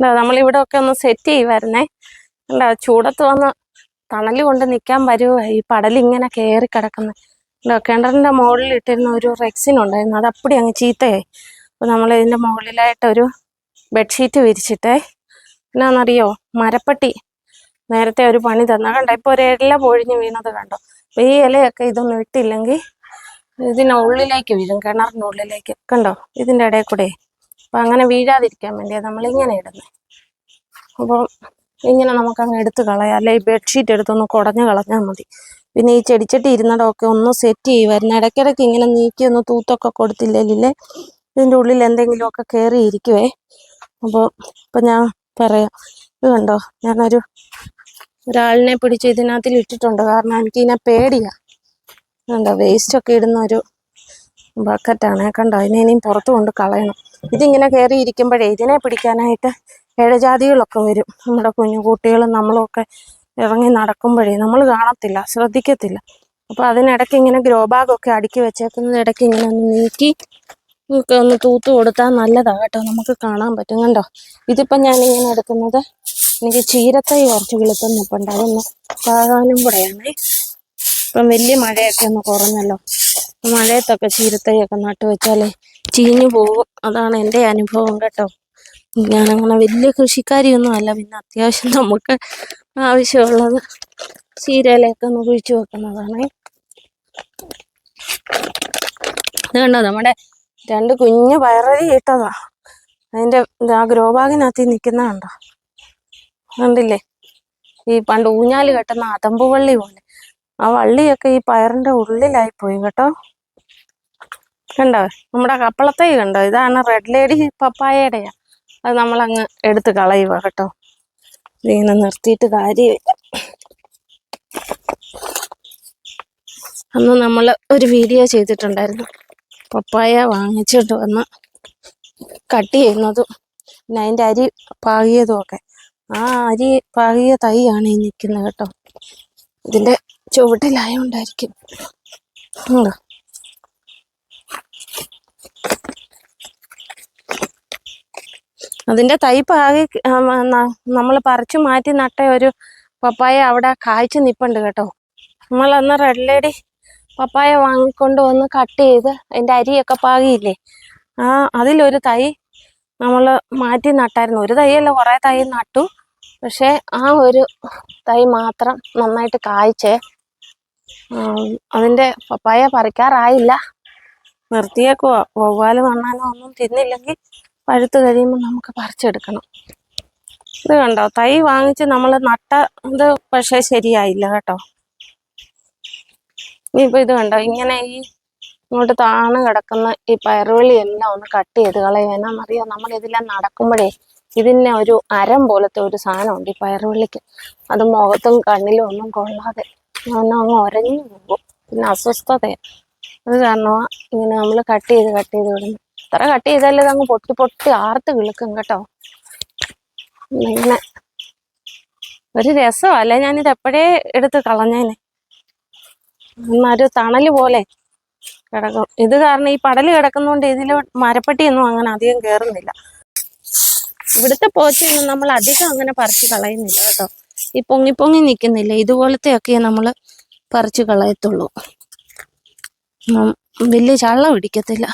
നമ്മളിവിടെ ഒക്കെ ഒന്ന് സെറ്റ് ചെയ്യുമായിരുന്നേ അല്ല ചൂടത്ത് വന്ന് തണൽ കൊണ്ട് നിൽക്കാൻ വരുമോ ഈ പടലിങ്ങനെ കയറി കിടക്കുന്നത് അല്ല കിണറിന്റെ മുകളിൽ ഇട്ടിരുന്ന ഒരു റെക്സിൻ ഉണ്ടായിരുന്നു. അത് അപ്പടി അങ്ങ് ചീത്തയായി. അപ്പോൾ നമ്മൾ ഇതിന്റെ മുകളിലായിട്ട് ഒരു ബെഡ്ഷീറ്റ് വിരിച്ചിട്ടേ. എന്നാന്നറിയോ മരപ്പട്ടി നേരത്തെ ഒരു പണി തന്ന. കണ്ടോ ഇപ്പോൾ ഒരു ഇല പൊഴിഞ്ഞ് വീണത് കണ്ടോ. അപ്പോൾ ഈ ഇലയൊക്കെ ഇതൊന്നും ഇട്ടില്ലെങ്കിൽ ഇതിനുള്ളിലേക്ക് വീഴും കിണറിന്റെ ഉള്ളിലേക്ക് കണ്ടോ ഇതിന്റെ ഇടയിൽ കൂടെ. അപ്പം അങ്ങനെ വീഴാതിരിക്കാൻ വേണ്ടിയാണ് നമ്മളിങ്ങനെ ഇടുന്നത് അപ്പോൾ ഇങ്ങനെ നമുക്ക് അങ്ങ് എടുത്ത് കളയാം. അല്ലെ ഈ ബെഡ്ഷീറ്റ് എടുത്തൊന്ന് കുടഞ്ഞ് കളഞ്ഞാൽ മതി. പിന്നെ ഈ ചെടിച്ചട്ടി ഇരുന്നിടമൊക്കെ ഒന്ന് സെറ്റ് ചെയ്യുമായിരുന്നു ഇടയ്ക്കിടയ്ക്ക് ഇങ്ങനെ നീക്കി ഒന്ന് തൂത്തൊക്കെ കൊടുത്തില്ലെങ്കിൽ ഇതിന്റെ ഉള്ളിൽ എന്തെങ്കിലുമൊക്കെ കയറി ഇരിക്കുവേ. അപ്പോൾ ഇപ്പം ഞാൻ പറയാം. ഇത് കണ്ടോ? ഞാനൊരു ഒരാളിനെ പിടിച്ച് ഇതിനകത്തിൽ ഇട്ടിട്ടുണ്ട്. കാരണം എനിക്ക് ഇതിനെ പേടിയാണ് കണ്ടോ? വേസ്റ്റ് ഒക്കെ ഇടുന്ന ഒരു ബക്കറ്റാണ്. കണ്ടോ? അതിനെ ഇനിയും പുറത്ത് കൊണ്ട് കളയണം. ഇതിങ്ങനെ കയറി ഇരിക്കുമ്പോഴേ ഇതിനെ പിടിക്കാനായിട്ട് ഇഴജാതികളൊക്കെ വരും. നമ്മുടെ കുഞ്ഞു കുട്ടികളും നമ്മളൊക്കെ ഇറങ്ങി നടക്കുമ്പോഴേ നമ്മൾ കാണത്തില്ല ശ്രദ്ധിക്കത്തില്ല. അപ്പോൾ അതിനിടയ്ക്ക് ഇങ്ങനെ ഗ്രോ ബാഗൊക്കെ അടുക്കി വെച്ചേക്കുന്നത് ഇടയ്ക്ക് ഇങ്ങനെ ഒന്ന് നീക്കി ഒക്കെ ഒന്ന് തൂത്ത് കൊടുത്താൽ നല്ലതാണ് കേട്ടോ. നമുക്ക് കാണാൻ പറ്റും. കണ്ടോ? ഇതിപ്പം ഞാനിങ്ങനെ എടുക്കുന്നത് എനിക്ക് ചീരത്തൈ കുറച്ച് കിളുപ്പം നിൽപ്പുണ്ട് അതൊന്ന് കൂടെയാണേ. ഇപ്പം വലിയ മഴയൊക്കെ ഒന്ന് കുറഞ്ഞല്ലോ. മഴയത്തൊക്കെ ചീരത്തൈയൊക്കെ നട്ടു വെച്ചാലേ ചീഞ്ഞു പോകും. അതാണ് എന്റെ അനുഭവം കേട്ടോ. ഞാനങ്ങനെ വലിയ കൃഷിക്കാരിയൊന്നും അല്ല. പിന്നെ അത്യാവശ്യം നമുക്ക് ആവശ്യമുള്ളത് ചീരയിലൊക്കെ ഒന്ന് കുഴിച്ചു വെക്കുന്നതാണ്. ഇത് കണ്ടോ? നമ്മുടെ രണ്ട് കുഞ്ഞ് വയറി ഇട്ടതാ. അതിന്റെ ആ ഗ്രോ ബാഗിനകത്ത് നിൽക്കുന്ന കണ്ടോ? കണ്ടില്ലേ? ഈ പണ്ട് ഊഞ്ഞാൽ കെട്ടുന്ന അതമ്പുവള്ളി പോലെ. ആ വള്ളിയൊക്കെ ഈ പയറിന്റെ ഉള്ളിലായി പോയി കേട്ടോ. കണ്ടോ? നമ്മുടെ കപ്പളത്തൈ കണ്ടോ? ഇതാണ് റെഡ് ലേഡി പപ്പായയുടെയാ. അത് നമ്മളങ്ങ് എടുത്ത് കളയുക കേട്ടോ. ഇതിങ്ങനെ നിർത്തിയിട്ട് കാര്യമില്ല. അന്ന് നമ്മൾ ഒരു വീഡിയോ ചെയ്തിട്ടുണ്ടായിരുന്നു. പപ്പായ വാങ്ങിച്ചിട്ട് വന്ന് കട്ട് ചെയ്യുന്നതും പിന്നെ അതിന്റെ അരി പാകിയതും ഒക്കെ. ആ അരി പാകിയ തൈയാണ് ഈ നിൽക്കുന്നത് കേട്ടോ. ഇതിന്റെ ചുവട്ടിലായോണ്ടായിരിക്കും. തൈ പാകി നമ്മൾ പറിച്ചു മാറ്റി നട്ട ഒരു പപ്പായ അവിടെ കായ്ച്ചു നിൽപ്പുണ്ട് കേട്ടോ. നമ്മൾ അന്ന് റെഡ് ലേഡി പപ്പായ വാങ്ങിക്കൊണ്ട് വന്ന് കട്ട് ചെയ്ത് അതിന്റെ അരിയൊക്കെ പാകിയില്ലേ? ആ അതിലൊരു തൈ നമ്മൾ മാറ്റി നട്ടായിരുന്നു. ഒരു തൈയല്ല കുറേ തൈ നട്ടു. പക്ഷേ ആ ഒരു തൈ മാത്രം നന്നായിട്ട് കായ്ച്ചേ. അതിന്റെ പപ്പായ പറിക്കാറായില്ല. നിർത്തിയേക്കുവാ വവ്വാൽ മണ്ണാനോ ഒന്നും തിന്നില്ലെങ്കിൽ പഴുത്ത് കഴിയുമ്പോൾ നമുക്ക് പറിച്ചെടുക്കണം. ഇത് കണ്ടോ? തൈ വാങ്ങിച്ച് നമ്മൾ നട്ട ഇത് പക്ഷേ ശരിയായില്ല കേട്ടോ. ഇനിയിപ്പോൾ ഇത് കണ്ടോ? ഇങ്ങനെ ഈ ഇങ്ങോട്ട് താണു കിടക്കുന്ന ഈ പയറുവിളി എല്ലാം ഒന്ന് കട്ട് ചെയ്ത് കളയും. അറിയാം നമ്മൾ ഇതിലെല്ലാം നടക്കുമ്പോഴേ ഇതിന് ഒരു അരം പോലത്തെ ഒരു സാധനമുണ്ട് ഈ പയറുവിളിക്ക്. അത് മുഖത്തും കണ്ണിലും ഒന്നും കൊള്ളാതെ ഒന്നും അങ്ങ് ഒരഞ്ഞു പോകും. പിന്നെ അസ്വസ്ഥതയാണ് അത് കാരണമാണ് ഇങ്ങനെ നമ്മൾ കട്ട് ചെയ്ത് കട്ട് ചെയ്ത് വിടുന്നു. ഇത്ര കട്ട് ചെയ്താലേ അങ്ങ് പൊട്ടി പൊട്ടി ആർത്ത് കിളുക്കും കേട്ടോ. ഇങ്ങനെ. ഒരു രസമല്ലേ ഞാനിത് എപ്പോഴേ എടുത്ത് കളഞ്ഞേനെ? എന്നൊരു തണൽ പോലെ കിടക്കും. ഇത് കാരണം ഈ പടൽ കിടക്കുന്നതുകൊണ്ട് ഇതിൽ മരപ്പട്ടിയൊന്നും അങ്ങനെ അധികം കയറുന്നില്ല ഇവിടുത്തെ പോച്ചയൊന്നും നമ്മൾ അധികം അങ്ങനെ പറിച്ച് കളയുന്നില്ല കേട്ടോ. ഈ പൊങ്ങി പൊങ്ങി നിൽക്കുന്നില്ല ഇതുപോലത്തെയൊക്കെ നമ്മൾ പറിച്ച് കളയത്തുള്ളൂ. വലിയ ചള്ള പിടിക്കത്തില്ല.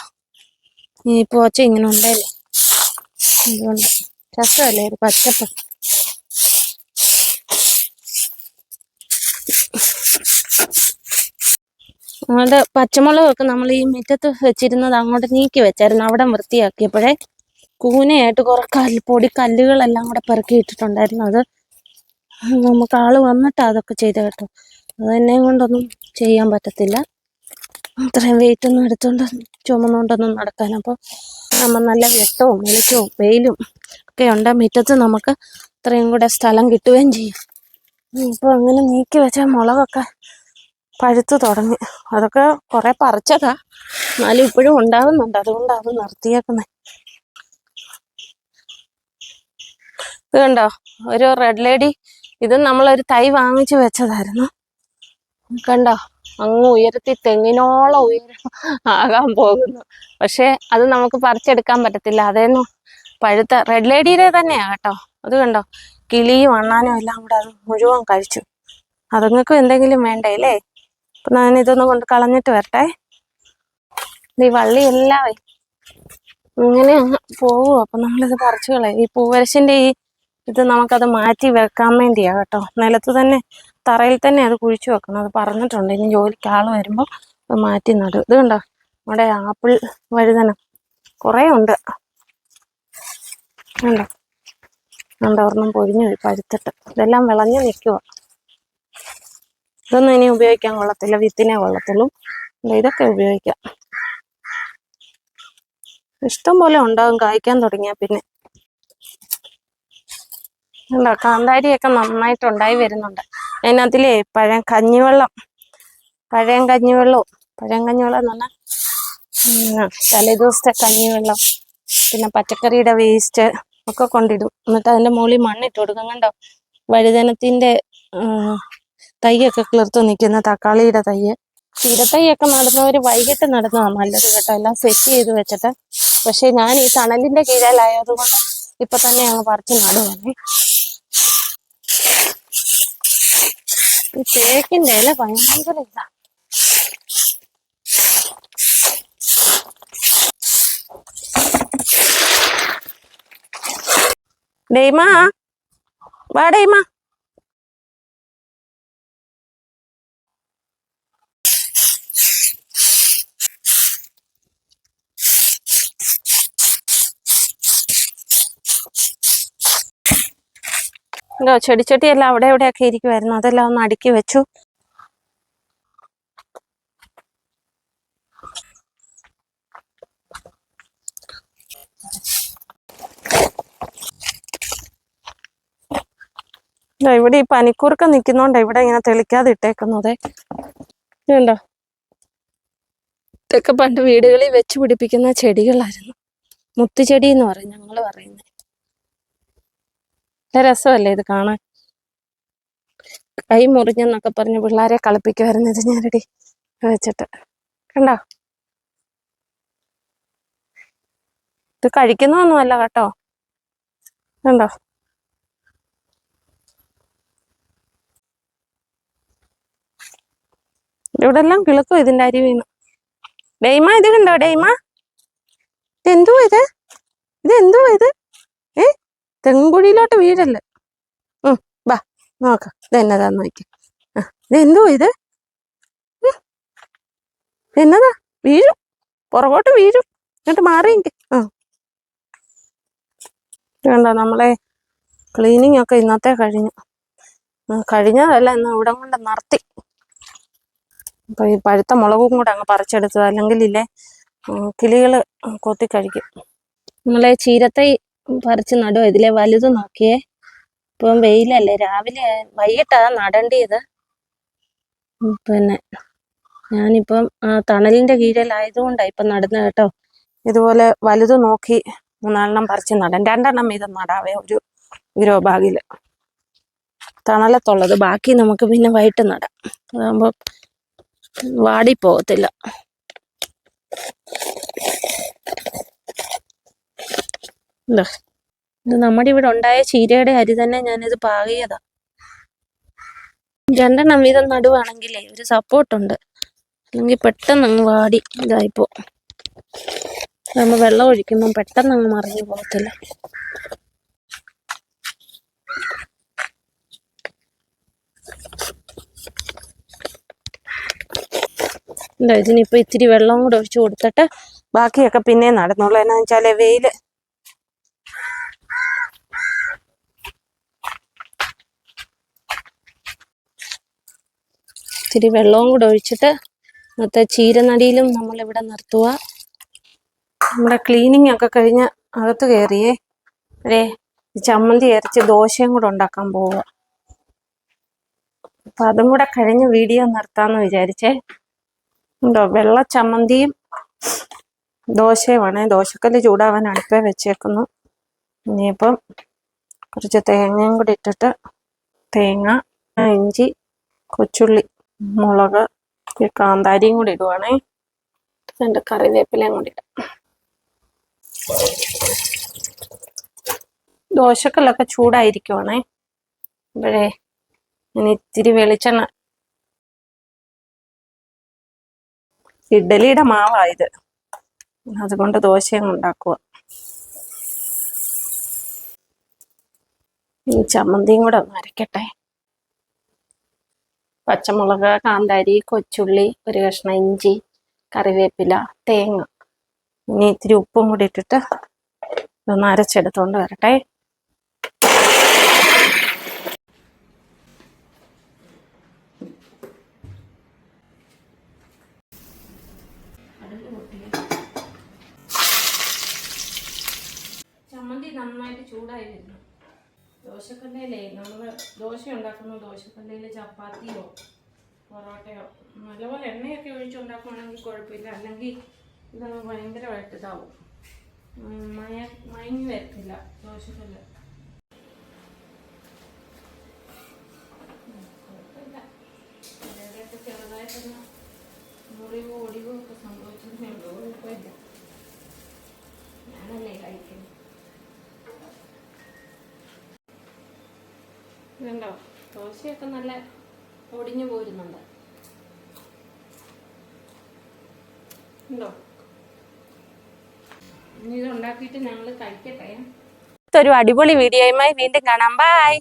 ഈ പോച്ച ഇങ്ങനെ ഉണ്ടല്ലേ അതുകൊണ്ട് രസമല്ലേ ഒരു പച്ചപ്പ്? അതുകൊണ്ട് പച്ചമുളകൊക്കെ നമ്മൾ ഈ മുറ്റത്ത് വെച്ചിരുന്നത് അങ്ങോട്ട് നീക്കി വെച്ചായിരുന്നു. അവിടെ വൃത്തിയാക്കിയപ്പോഴേ കൂനയായിട്ട് കുറെ കല്ല് പൊടി കല്ലുകളെല്ലാം കൂടെ പെറുക്കി ഇട്ടിട്ടുണ്ടായിരുന്നു. അത് നമുക്ക് ആൾ വന്നിട്ട് അതൊക്കെ ചെയ്ത് കേട്ടോ. അത് എന്നെ കൊണ്ടൊന്നും ചെയ്യാൻ പറ്റത്തില്ല. അത്രയും വെയിറ്റ് ഒന്നും എടുത്തുകൊണ്ട് ചുമന്നുകൊണ്ടൊന്നും നടക്കാൻ അപ്പോൾ നമ്മൾ നല്ല വെട്ടവും വെളിച്ചവും വെയിലും ഒക്കെ ഉണ്ട് മുറ്റത്ത് നമുക്ക് ഇത്രയും കൂടെ സ്ഥലം കിട്ടുകയും ചെയ്യും. ഇപ്പോൾ അങ്ങനെ നീക്കി വെച്ച മുളകൊക്കെ പഴുത്തു തുടങ്ങി. അതൊക്കെ കുറേ പറിച്ചതാ. എന്നാലും ഇപ്പോഴും ഉണ്ടാകുന്നുണ്ട് അതുകൊണ്ടാണ് അത് നിർത്തിയേക്കുന്നത് ഇത് കണ്ടോ? ഒരു റെഡ് ലേഡി ഇത് നമ്മളൊരു തൈ വാങ്ങിച്ചു വെച്ചതായിരുന്നു. കണ്ടോ? അങ്ങ് ഉയർത്തി തെങ്ങിനോളം ഉയരം ആകാൻ പോകുന്നു. പക്ഷേ അത് നമുക്ക് പറിച്ചെടുക്കാൻ പറ്റത്തില്ല. അതേന്നു പഴുത്ത റെഡ് ലേഡിയുടെ തന്നെയാ കേട്ടോ. അത് കണ്ടോ? കിളിയും അണ്ണാനും എല്ലാം കൂടെ അത് മുഴുവൻ കഴിച്ചു. അതുങ്ങൾക്കും എന്തെങ്കിലും വേണ്ടേ അല്ലേ? അപ്പൊ ഞാൻ ഇതൊന്ന് കൊണ്ട് കളഞ്ഞിട്ട് വരട്ടെ. ഈ വള്ളി എല്ലാവേ ഇങ്ങനെ പോകും അപ്പൊ നമ്മളിത് പറിച്ചു കളയും. ഈ പൂവരശിന്റെ ഈ ഇത് നമുക്കത് മാറ്റി വെക്കാൻ വേണ്ടിയാ കേട്ടോ. നിലത്ത് തന്നെ തറയിൽ തന്നെ അത് കുഴിച്ചു വെക്കണം. അത് പറഞ്ഞിട്ടുണ്ട്. ഇനി ജോലിക്ക് ആൾ വരുമ്പോൾ അത് മാറ്റി നടും. ഇത് കണ്ടോ? നമ്മുടെ ആപ്പിൾ വഴുതന കുറേ ഉണ്ട്. കണ്ടോ? കണ്ടോ? ഒരെണ്ണം പൊഴിഞ്ഞു പോയി പഴുത്തിട്ട്. ഇതെല്ലാം വിളഞ്ഞു നിൽക്കുക ഇതൊന്നും ഇനി ഉപയോഗിക്കാൻ കൊള്ളത്തില്ല. വിത്തിനെ കൊള്ളത്തുള്ളൂ. ഇതൊക്കെ ഉപയോഗിക്കാം. ഇഷ്ടം പോലെ ഉണ്ടാകും കായ്ക്കാൻ തുടങ്ങിയാൽ പിന്നെ. കണ്ടോ? കാന്താരിയൊക്കെ നന്നായിട്ട് ഉണ്ടായി വരുന്നുണ്ട്. അതിനകത്തിലേ പഴം കഞ്ഞിവെള്ളം. പഴം കഞ്ഞിവെള്ളവും. പഴം കഞ്ഞിവെള്ളം എന്ന് പറഞ്ഞാൽ തലേദിവസത്തെ കഞ്ഞിവെള്ളം പിന്നെ പച്ചക്കറിയുടെ വേസ്റ്റ് ഒക്കെ കൊണ്ടിടും. എന്നിട്ട് അതിന്റെ മുകളിൽ മണ്ണിട്ട് കൊടുക്കും. കണ്ടോ? വഴുതനത്തിന്റെ തൈയൊക്കെ കിളിർത്ത് നിൽക്കുന്ന തക്കാളിയുടെ തൈ ചീരത്തൈയൊക്കെ നടന്നവർ വൈകിട്ട് നടന്നതാണ് നല്ലത് കേട്ടോ. എല്ലാം സെറ്റ് ചെയ്ത് വെച്ചിട്ട്. പക്ഷേ ഞാൻ ഈ തണലിന്റെ കീഴിലായതുകൊണ്ട് ഇപ്പം തന്നെ അങ്ങ് പറിച്ച് നടുവാണേ. ഈ തേക്കിന്റെ ഇല ഭയങ്കര ഇതാ. ഡെയ്മ വാ ഡെയ്മ. ഇതോ ചെടിച്ചട്ടിയെല്ലാം അവിടെ എവിടെയൊക്കെ ഇരിക്കുമായിരുന്നു അതെല്ലാം ഒന്ന് അടുക്കി വെച്ചു. ഇവിടെ ഈ പനിക്കൂർക്ക നിൽക്കുന്നോണ്ട് ഇവിടെ ഇങ്ങനെ തെളിക്കാതെ ഇട്ടേക്കുന്നത് ഇതുണ്ടോ ഇതൊക്കെ പണ്ട് വീടുകളിൽ വെച്ച് പിടിപ്പിക്കുന്ന ചെടികളായിരുന്നു. മുത്തുചെടി എന്ന് പറയും ഞങ്ങൾ പറയുന്നത് രസമല്ലേ ഇത് കാണാൻ? കൈ മുറിഞ്ഞെന്നൊക്കെ പറഞ്ഞ് പിള്ളേരെ കളിപ്പിക്കുമായിരുന്നു ഇത് ഞാനടി. വെച്ചിട്ട്. കണ്ടോ? ഇത് കഴിക്കുന്നൊന്നുമല്ല കേട്ടോ. കണ്ടോ? ഇവിടെ എല്ലാം കിളുക്കും ഇതിന്റെ അരി വീണ്. ഡെയ്മ ഇത് കണ്ടോ? ഡെയ്മ? എന്തോ ഇത്? ഇത് എന്തോ ഇത്? ഏ? തെങ്കുഴിയിലോട്ട് വീഴല്ലേ? ഉം ബാ നോക്ക. ഇതെന്നതാ നോക്കി. ആ ഇത് എന്തോ ഇത്? എന്നതാ? വീഴും. പുറകോട്ട് വീഴും. എന്നിട്ട് മാറിയെങ്കിൽ. ആ. കണ്ടോ നമ്മളെ ക്ലീനിങ് ഒക്കെ ഇന്നത്തെ കഴിഞ്ഞു. കഴിഞ്ഞതല്ല ഇന്ന് ഇവിടെ കൊണ്ട് നിർത്തി. അപ്പൊ ഈ പഴുത്ത മുളകും കൂടെ അങ്ങ് പറിച്ചെടുത്തത്. അല്ലെങ്കിൽ ഇല്ലേ കിളികൾ കൊത്തി കഴിക്കും. നമ്മളെ ചീരത്തൈ പറിച്ച് നടുവോ? ഇതിലെ വലുത് നോക്കിയേ. ഇപ്പം വെയിലല്ലേ. രാവിലെ വൈകിട്ടാ നടേണ്ടിയത് പിന്നെ ഞാനിപ്പം തണലിന്റെ കീഴിലായതുകൊണ്ടാ ഇപ്പം നടുന്നത് കേട്ടോ. ഇതുപോലെ വലുത് നോക്കി മൂന്നാലെണ്ണം പറിച്ച് നടൻ. രണ്ടെണ്ണം വീതം നടാവേ ഒരു ഗ്രോ ബാഗിൽ തണലത്തുള്ളത്. ബാക്കി നമുക്ക് പിന്നെ വൈകിട്ട് നടാം. അതാകുമ്പോൾ വാടി പോകത്തില്ല. ഇതാ. നമ്മുടെ ഇവിടെ ഉണ്ടായ ചീരയുടെ അരി തന്നെ ഞാനിത് പാകിയതാ. രണ്ടെണ്ണം വീതം നടുവാണെങ്കിലേ ഒരു സപ്പോർട്ടുണ്ട്. അല്ലെങ്കിൽ പെട്ടെന്ന് അങ്ങ് വാടി ഇതായിപ്പോ. നമ്മൾ വെള്ളം ഒഴിക്കുമ്പോൾ പെട്ടെന്ന് അങ്ങ് മറിഞ്ഞു പോകത്തില്ല. ഇതിനിപ്പോ ഇത്തിരി വെള്ളം കൂടെ ഒഴിച്ചു കൊടുത്തിട്ട് ബാക്കിയൊക്കെ പിന്നെ നടന്നുള്ളൂ എന്നാന്ന് വെച്ചാൽ വെയിൽ ഇത്തിരി വെള്ളവും കൂടെ ഒഴിച്ചിട്ട് ഇന്നത്തെ ചീരനടിയിലും നമ്മൾ ഇവിടെ നിർത്തുക. നമ്മുടെ ക്ലീനിങ് ഒക്കെ കഴിഞ്ഞ് അകത്ത് കയറിയേ. അല്ലേ ചമ്മന്തി അരച്ച് ദോശയും കൂടെ ഉണ്ടാക്കാൻ പോവുക. അപ്പം അതും കൂടെ കഴിഞ്ഞ് വീഡിയോ നിർത്താമെന്ന് വിചാരിച്ചേ. എന്തോ വെള്ള ചമ്മന്തിയും ദോശയുമാണ് ദോശക്കല്ല് ചൂടാവാൻ അടുപ്പേ വെച്ചേക്കുന്നു. ഇനിയിപ്പം കുറച്ച് തേങ്ങയും കൂടി ഇട്ടിട്ട് തേങ്ങ ഇഞ്ചി കൊച്ചുള്ളി മുളക് കാന്താരിയും കൂടി ഇടുവാണേ. രണ്ട് കറിവേപ്പിലയും കൂടി ഇടാം. ദോശക്കല്ലൊക്കെ ചൂടായിരിക്കുവാണേ. അപ്പോഴേ ഞാൻ ഇത്തിരി വെളിച്ചെണ്ണ. ഇഡ്ഡലിയുടെ മാവായത് അതുകൊണ്ട് ദോശയും ഉണ്ടാക്കുക ഈ ചമ്മന്തിയും കൂടെ ഒന്ന് അരക്കട്ടെ പച്ചമുളക് കാന്താരി കൊച്ചുള്ളി ഒരു കഷ്ണം ഇഞ്ചി കറിവേപ്പില തേങ്ങ. ഇനി ഇത്തിരി ഉപ്പും കൂടി ഇട്ടിട്ട് ഒന്ന് അരച്ചെടുത്തുകൊണ്ട് വരട്ടെ ചമ്മന്തി നന്നായിട്ട് ചൂടായി വരുന്നു ദോശക്കല്ലയിലേ നമ്മൾ ദോശ ഉണ്ടാക്കുന്ന ദോശക്കല്ലയിൽ ചപ്പാത്തിയോ പൊറോട്ടയോ നല്ലപോലെ എണ്ണയൊക്കെ ഒഴിച്ചുണ്ടാക്കുകയാണെങ്കിൽ കുഴപ്പമില്ല. അല്ലെങ്കിൽ ഇത് ഭയങ്കരമായിട്ട് ഇതാവും. മയ മയങ്ങി വരത്തില്ല ദോശക്കല്ല്. ചെറുതായിട്ടൊന്ന് മുറിവോ ഒടിവോ ഒക്കെ സംഭവിച്ചതേ ഉള്ളൂ. കുഴപ്പമില്ല. ഇതുണ്ടോ? ദോശയൊക്കെ നല്ല ഒടിഞ്ഞു പോരുന്നുണ്ട്. ഉണ്ടോ? ഇനി ഇത് ഉണ്ടാക്കിയിട്ട് ഞങ്ങൾ കഴിക്കട്ടെ. ഒരു അടിപൊളി വീഡിയോയുമായി വീണ്ടും കാണാം. ബൈ